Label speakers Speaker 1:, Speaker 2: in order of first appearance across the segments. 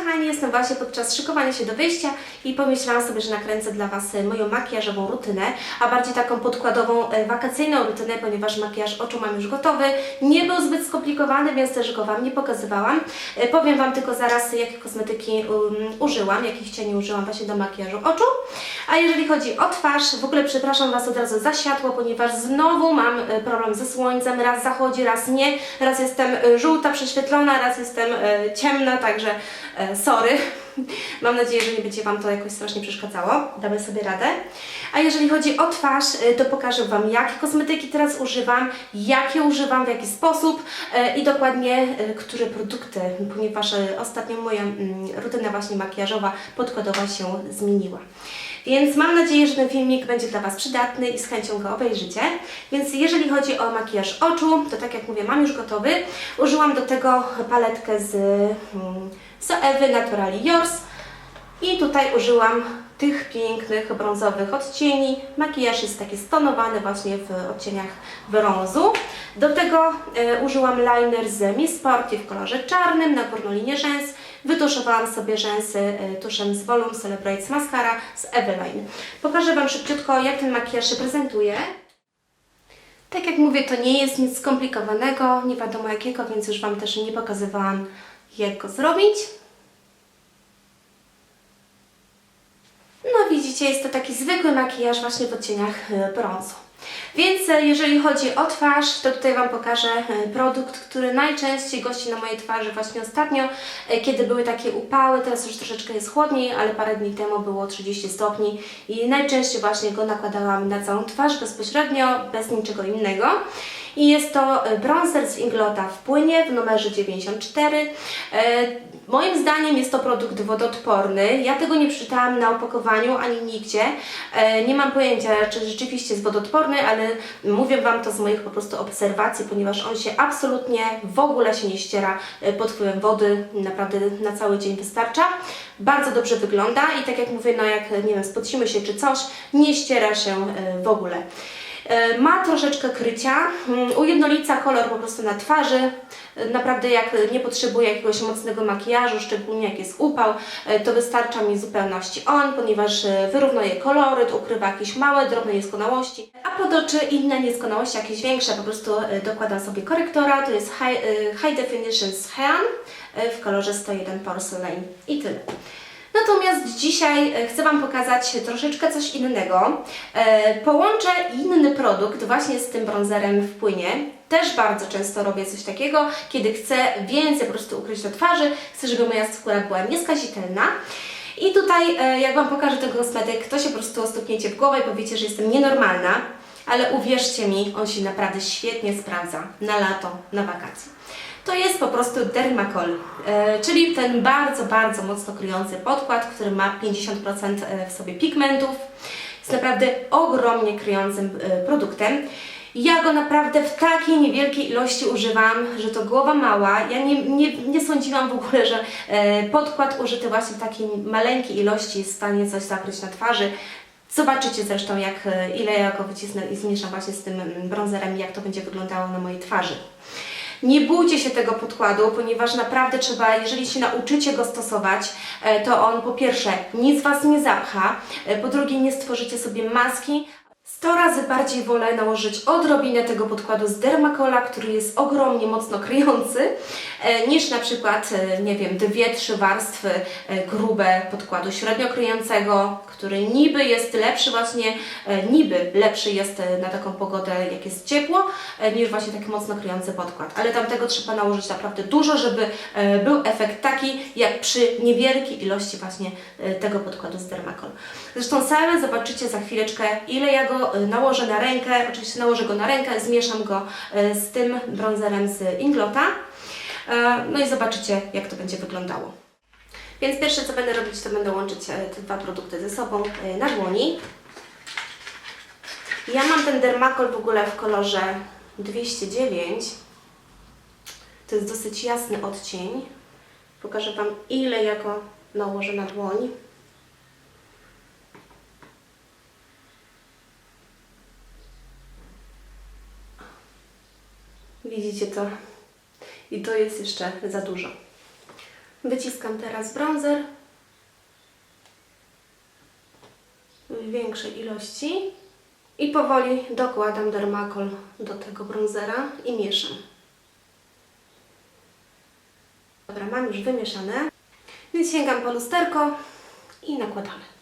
Speaker 1: kochani, jestem właśnie podczas szykowania się do wyjścia i pomyślałam sobie, że nakręcę dla Was e, moją makijażową rutynę, a bardziej taką podkładową, e, wakacyjną rutynę, ponieważ makijaż oczu mam już gotowy. Nie był zbyt skomplikowany, więc też go Wam nie pokazywałam. E, Powiem Wam tylko zaraz, jakie kosmetyki um, użyłam, jakich cieni użyłam właśnie do makijażu oczu. A jeżeli chodzi o twarz, w ogóle przepraszam Was od razu za światło, ponieważ znowu mam problem ze słońcem. Raz zachodzi, raz nie. Raz jestem żółta, prześwietlona, raz jestem ciemna, także sorry. Mam nadzieję, że nie będzie Wam to jakoś strasznie przeszkadzało. Damy sobie radę. A jeżeli chodzi o twarz, e, to pokażę Wam, jakie kosmetyki teraz używam, jakie używam, w jaki sposób e, i dokładnie e, które produkty, ponieważ ostatnio moja mm, rutyna właśnie makijażowa, podkładowa się zmieniła. Więc mam nadzieję, że ten filmik będzie dla Was przydatny i z chęcią go obejrzycie. Więc jeżeli chodzi o makijaż oczu, to tak jak mówię, mam już gotowy. Użyłam do tego paletkę z, mm, z Ewy Naturally Yours. I tutaj użyłam tych pięknych brązowych odcieni. Makijaż jest taki stonowany właśnie w odcieniach brązu. Do tego e, użyłam liner z Miss Sporty w kolorze czarnym na górną linię rzęs. Wytuszowałam sobie rzęsy e, tuszem z Volume Celebrate Mascara z Eveline. Pokażę Wam szybciutko, jak ten makijaż się prezentuje. Tak jak mówię, to nie jest nic skomplikowanego, nie wiadomo jakiego, więc już Wam też nie pokazywałam, jak go zrobić. No widzicie, jest to taki zwykły makijaż właśnie w odcieniach e, brązu. Więc e, jeżeli chodzi o twarz, to tutaj Wam pokażę e, produkt, który najczęściej gości na mojej twarzy właśnie ostatnio, e, kiedy były takie upały, teraz już troszeczkę jest chłodniej, ale parę dni temu było 30 stopni i najczęściej właśnie go nakładałam na całą twarz bezpośrednio, bez niczego innego. I jest to e, bronzer z Inglota w płynie w numerze 94. E, moim zdaniem jest to produkt wodoodporny. Ja tego nie przeczytałam na opakowaniu ani nigdzie. E, nie mam pojęcia, czy rzeczywiście jest wodoodporny, ale mówię Wam to z moich po prostu obserwacji, ponieważ on się absolutnie w ogóle się nie ściera pod wpływem wody. Naprawdę na cały dzień wystarcza. Bardzo dobrze wygląda i tak jak mówię, no jak nie wiem, spocimy się czy coś, nie ściera się w ogóle. E, Ma troszeczkę krycia, mm, ujednolica kolor po prostu na twarzy. E, Naprawdę jak nie potrzebuję jakiegoś mocnego makijażu, szczególnie jak jest upał, e, to wystarcza mi zupełności on, ponieważ wyrównuje koloryt, ukrywa jakieś małe, drobne nieskonałości. A pod oczy inne nieskonałości, jakieś większe, po prostu dokładam sobie korektora, to jest High, high Definition Cyan w kolorze 101 Porcelain i tyle. Natomiast dzisiaj e, chcę Wam pokazać troszeczkę coś innego. E, Połączę inny produkt właśnie z tym bronzerem w płynie. Też bardzo często robię coś takiego, kiedy chcę więcej po prostu ukryć na twarzy, chcę, żeby moja skóra była nieskazitelna. I tutaj, e, jak Wam pokażę ten kosmetyk, to się po prostu stukniecie w głowę i powiecie, że jestem nienormalna. Ale uwierzcie mi, on się naprawdę świetnie sprawdza na lato, na wakacje. To jest po prostu Dermacol, e, czyli ten bardzo, bardzo mocno kryjący podkład, który ma 50% w sobie pigmentów. Jest naprawdę ogromnie kryjącym e, produktem. Ja go naprawdę w takiej niewielkiej ilości używam, że to głowa mała. Ja nie, nie, nie sądziłam w ogóle, że e, podkład użyty właśnie w takiej maleńkiej ilości jest w stanie coś zakryć na twarzy. Zobaczycie zresztą, jak, e, ile ja go wycisnę i zmieszam właśnie z tym mm, bronzerem, jak to będzie wyglądało na mojej twarzy. Nie bójcie się tego podkładu, ponieważ naprawdę trzeba, jeżeli się nauczycie go stosować, e, to on po pierwsze nic Was nie zapcha, e, po drugie nie stworzycie sobie maski. 100 razy bardziej wolę nałożyć odrobinę tego podkładu z Dermacola, który jest ogromnie mocno kryjący, e, niż na przykład, e, nie wiem, dwie, trzy warstwy e, grube podkładu średnio kryjącego, który niby jest lepszy właśnie, niby lepszy jest na taką pogodę, jak jest ciepło, niż właśnie taki mocno kryjący podkład. Ale tamtego trzeba nałożyć naprawdę dużo, żeby był efekt taki, jak przy niewielkiej ilości właśnie tego podkładu z Dermacol. Zresztą same zobaczycie za chwileczkę, ile ja go e, nałożę na rękę. Oczywiście nałożę go na rękę, zmieszam go e, z tym bronzerem z Inglota. E, No i zobaczycie, jak to będzie wyglądało. Więc pierwsze co będę robić, to będę łączyć e, te dwa produkty ze sobą e, na dłoni. Ja mam ten Dermacol w ogóle w kolorze 209. To jest dosyć jasny odcień. Pokażę Wam, ile ja go nałożę na dłoń. Widzicie to? I to jest jeszcze za dużo. Wyciskam teraz bronzer w większej ilości i powoli dokładam dermakol do tego bronzera i mieszam. Dobra, mam już wymieszane, więc sięgam po lusterko i nakładamy.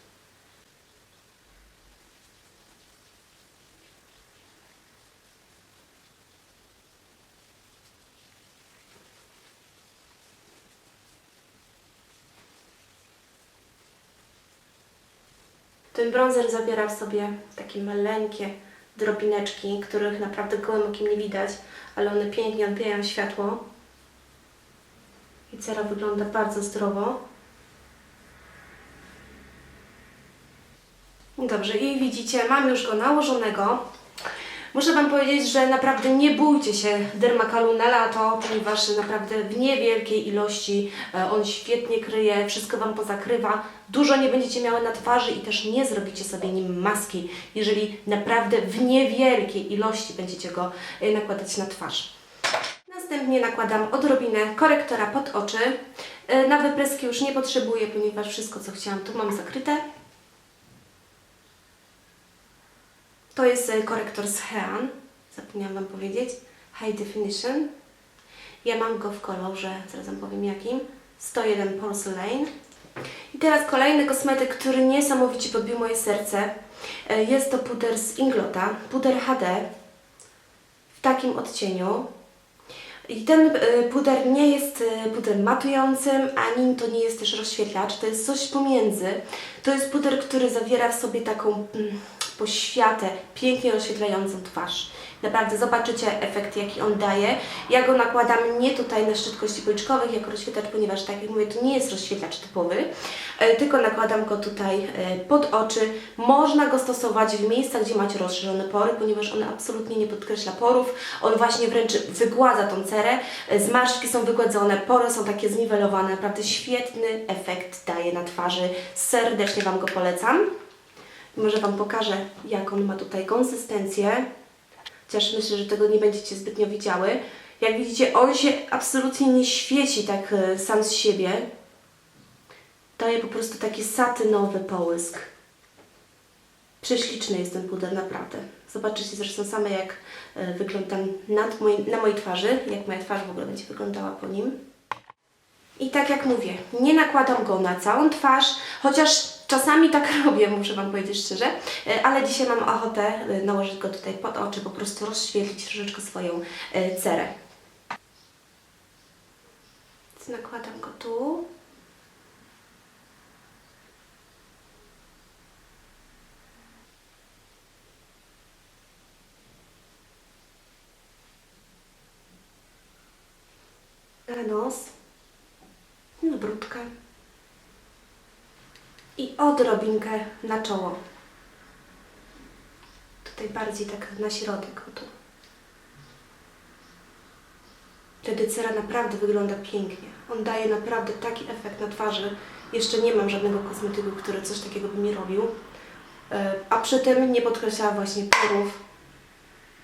Speaker 1: Ten bronzer zawiera w sobie takie maleńkie drobineczki, których naprawdę gołym okiem nie widać, ale one pięknie odbijają światło. I cera wygląda bardzo zdrowo. Dobrze, i widzicie, mam już go nałożonego. Muszę Wam powiedzieć, że naprawdę nie bójcie się dermakalu na lato, ponieważ naprawdę w niewielkiej ilości e, on świetnie kryje, wszystko Wam pozakrywa. Dużo nie będziecie miały na twarzy i też nie zrobicie sobie nim maski, jeżeli naprawdę w niewielkiej ilości będziecie go e, nakładać na twarz. Następnie nakładam odrobinę korektora pod oczy. E, Na wypryski już nie potrzebuję, ponieważ wszystko co chciałam tu mam zakryte. To jest e, korektor z Hean, zapomniałam Wam powiedzieć. High Definition. Ja mam go w kolorze, zaraz Wam powiem jakim. 101 Porcelain. I teraz kolejny kosmetyk, który niesamowicie podbił moje serce. E, Jest to puder z Inglota, puder HD w takim odcieniu. I ten e, puder nie jest puderem matującym, ani to nie jest też rozświetlacz, to jest coś pomiędzy. To jest puder, który zawiera w sobie taką mm, poświatę, pięknie rozświetlającą twarz. Naprawdę zobaczycie efekt, jaki on daje. Ja go nakładam nie tutaj na szczyt kości policzkowych jako rozświetlacz, ponieważ tak jak mówię, to nie jest rozświetlacz typowy, e, tylko nakładam go tutaj e, pod oczy. Można go stosować w miejscach, gdzie macie rozszerzone pory, ponieważ on absolutnie nie podkreśla porów. On właśnie wręcz wygładza tą cerę. E, Zmarszczki są wygładzone, pory są takie zniwelowane. Naprawdę świetny efekt daje na twarzy. Serdecznie Wam go polecam. Może Wam pokażę, jak on ma tutaj konsystencję. Chociaż myślę, że tego nie będziecie zbytnio widziały. Jak widzicie, on się absolutnie nie świeci tak e, sam z siebie. Daje po prostu taki satynowy połysk. Prześliczny jest ten puder, naprawdę. Zobaczycie zresztą same, jak e, wyglądam nad mojej, na mojej twarzy, jak moja twarz w ogóle będzie wyglądała po nim. I tak jak mówię, nie nakładam go na całą twarz, chociaż czasami tak robię, muszę Wam powiedzieć szczerze, e, ale dzisiaj mam ochotę e, nałożyć go tutaj pod oczy, po prostu rozświetlić troszeczkę swoją e, cerę. Nakładam go tu. Na nos na brudkę i odrobinkę na czoło. Tutaj bardziej tak na środek, o tu. Wtedy cera naprawdę wygląda pięknie. On daje naprawdę taki efekt na twarzy. Jeszcze nie mam żadnego kosmetyku, który coś takiego by mi robił. E, A przy tym nie podkreśla właśnie porów,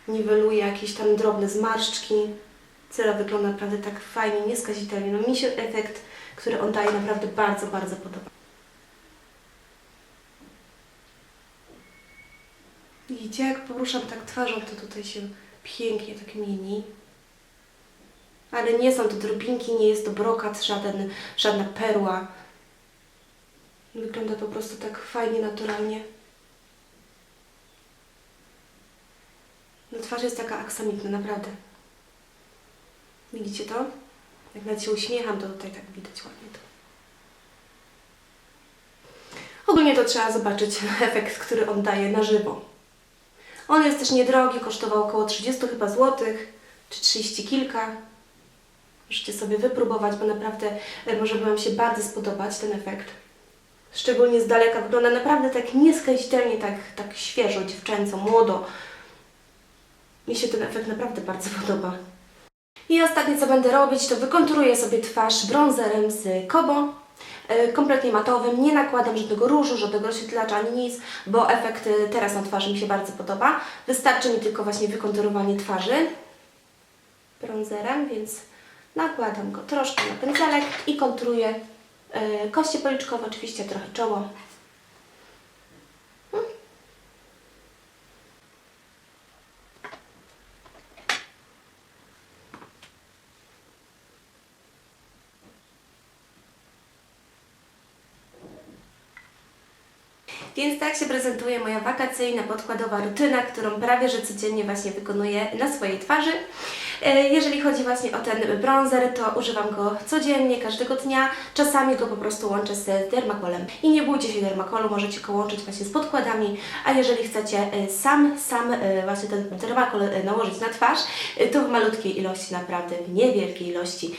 Speaker 1: niweluje jakieś tam drobne zmarszczki. Cera wygląda naprawdę tak fajnie, nieskazitelnie. No mi się efekt, który on daje, naprawdę bardzo, bardzo podoba. Widzicie, jak poruszam tak twarzą, to tutaj się pięknie tak mieni. Ale nie są to drobinki, nie jest to brokat, żaden, żadna perła. Wygląda po prostu tak fajnie, naturalnie. No twarz jest taka aksamitna, naprawdę. Widzicie to? Jak nawet się uśmiecham, to tutaj tak widać ładnie to. Ogólnie to trzeba zobaczyć efekt, który on daje na żywo. On jest też niedrogi, kosztował około 30 chyba złotych, czy 30 kilka. Możecie sobie wypróbować, bo naprawdę e, może Wam się bardzo spodobać ten efekt. Szczególnie z daleka wygląda naprawdę tak nieskazitelnie, tak, tak świeżo, dziewczęco, młodo. Mi się ten efekt naprawdę bardzo podoba. I ostatnie co będę robić, to wykonturuję sobie twarz bronzerem z Kobo. E, Kompletnie matowym, nie nakładam żadnego różu, żadnego rozświetlacza ani nic, bo efekt e, teraz na twarzy mi się bardzo podoba. Wystarczy mi tylko właśnie wykonturowanie twarzy bronzerem, więc nakładam go troszkę na pędzelek i kontruję yy, kości policzkowe, oczywiście trochę czoło. Więc tak się prezentuje moja wakacyjna podkładowa rutyna, którą prawie że codziennie właśnie wykonuję na swojej twarzy. E, Jeżeli chodzi właśnie o ten bronzer, to używam go codziennie, każdego dnia. Czasami go po prostu łączę z dermakolem. I nie bójcie się dermakolu, możecie go łączyć właśnie z podkładami, a jeżeli chcecie e, sam, sam e, właśnie ten dermakol nałożyć na twarz, to w malutkiej ilości, naprawdę w niewielkiej ilości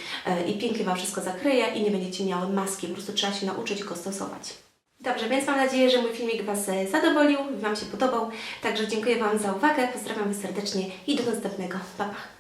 Speaker 1: i pięknie Wam wszystko zakryje i nie będziecie miały maski, po prostu trzeba się nauczyć go stosować. Dobrze, więc mam nadzieję, że mój filmik Was e, zadowolił, Wam się podobał. Także dziękuję Wam za uwagę, pozdrawiam Was serdecznie i do następnego. Pa, pa.